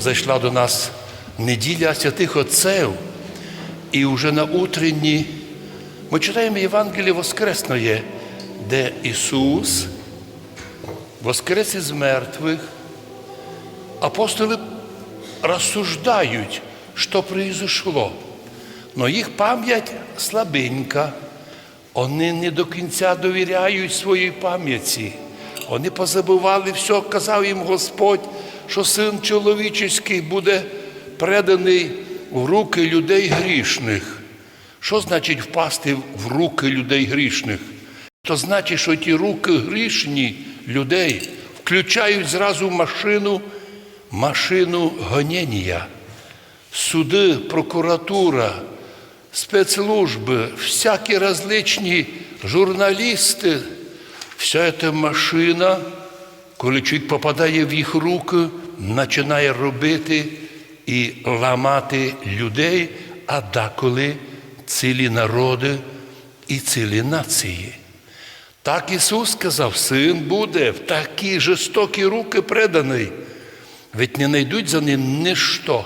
зайшла до нас неділя святих Отців, і вже на утренні ми читаємо Євангеліє Воскресної, де Ісус воскрес із мертвих, апостоли розсуждають, що произошло. Но їх пам'ять слабенька, вони не до кінця довіряють своїй пам'яті. Вони позабували все, казав їм Господь, що син чоловічий буде преданий в руки людей грішних. Що значить впасти в руки людей грішних? То значить, що ті руки грішні людей включають зразу машину, машину гонення. Суди, прокуратура, спецслужби, всякі различні журналісти, вся ця машина, коли чуть попадає в їх руки, починає робити і ламати людей, а деколи цілі народи і цілі нації. Так Ісус сказав, син буде в такі жорстокі руки преданий, ведь не знайдуть за ним ніщо.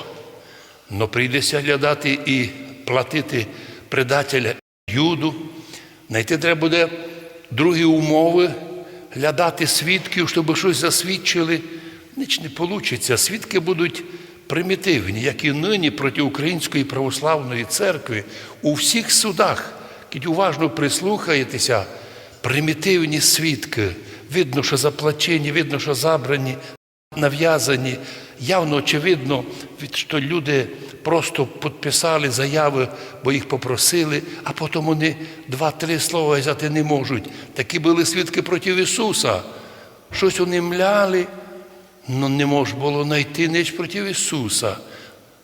Но прийдеться глядати і платити предателя Юду. Знайти треба буде другі умови, глядати свідків, щоб щось засвідчили. Ніч не вийде. Свідки будуть примітивні, як і нині проти Української православної церкви у всіх судах, коли уважно прислухаєтеся, примітивні свідки. Видно, що заплачені, видно, що забрані, нав'язані. Явно очевидно, що люди просто підписали заяви, бо їх попросили, а потім вони два-три слова взяти не можуть. Такі були свідки проти Ісуса. Щось вони мляли, але не можна було знайти ніч проти Ісуса.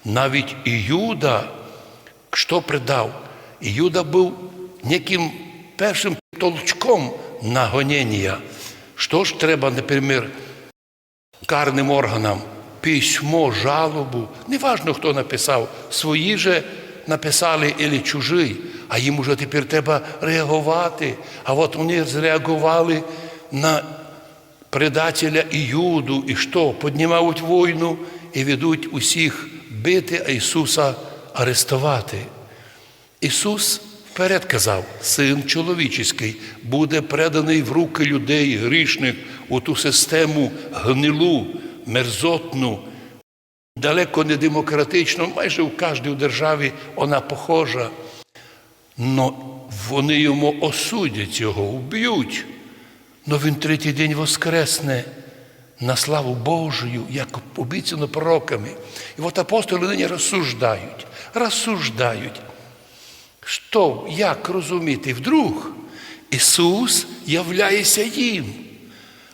Навіть і Юда, що придав? І Юда був неким першим толчком на гонення. Що ж треба, наприклад, карним органам письмо, жалобу. Неважно, хто написав, свої же написали або чужий, а їм уже тепер треба реагувати. А от вони зреагували на предателя Іуду, і що? Піднімають війну і ведуть усіх бити, а Ісуса арестувати. Ісус вперед казав, син чоловічий буде преданий в руки людей грішних у ту систему гнилу, мерзотну, далеко не демократичну, майже в кожній державі вона похожа. Но вони йому осудять його, вб'ють. Но він третій день воскресне на славу Божою, як обіцяно пророками. І от апостоли нині розсуждають, розсуждають. Що, як розуміти? Вдруг Ісус являється їм.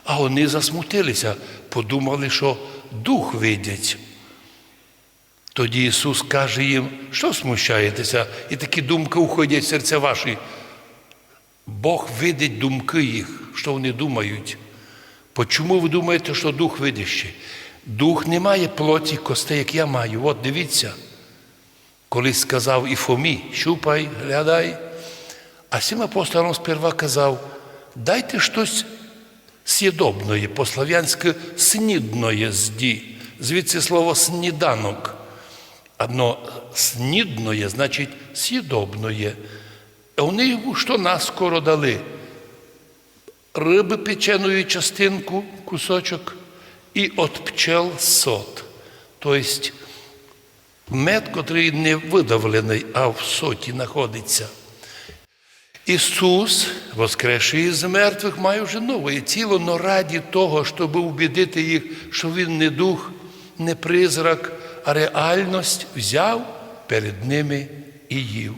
А вони засмутилися, подумали, що дух видять. Тоді Ісус каже їм, що смущаєтеся, і такі думки уходять в серця ваші. Бог видить думки їх, що вони думають. Почому ви думаєте, що дух видище? Дух не має плоті костей, як я маю. От дивіться. Колись сказав і Фомі, щупай, глядай. А всім апостолам сперва казав, дайте щось с'єдобної, по-слав'янськи снідної зді. Звідси слово сніданок. Одно снідної, значить с'єдобної. А вони йому що нас скоро дали? Риби печеної частинку, кусочок, і от пчел сот. Тобто мед, котрий не видавлений, а в соті знаходиться. Ісус, воскресший з мертвих, має вже нове тіло, но раді того, щоб убідити їх, що Він не дух, не призрак, а реальність взяв перед ними і їв.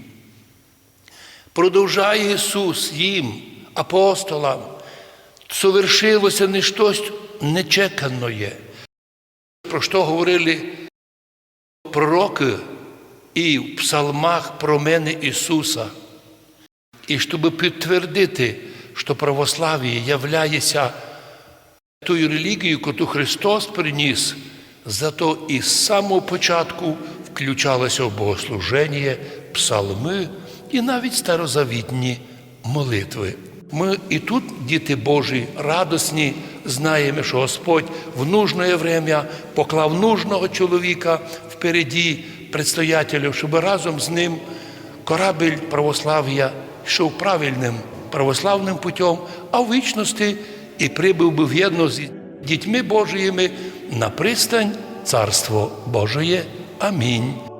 Продовжає Ісус їм, апостолам, совершилося не щось нечеканое. Про що говорили пророки і в псалмах про мене Ісуса. І щоб підтвердити, що православ'я являється тою релігією, яку Христос приніс, зато і з самого початку включалося в богослуження, псалми і навіть старозавітні молитви. Ми і тут, діти Божі, радосні, знаємо, що Господь в нужне время поклав нужного чоловіка впереді предстоятелю, щоб разом з ним корабель православ'я йшов правильним православним путем, а в вічності і прибув би в'єдно з дітьми Божіїми на пристань Царство Божоє. Амінь.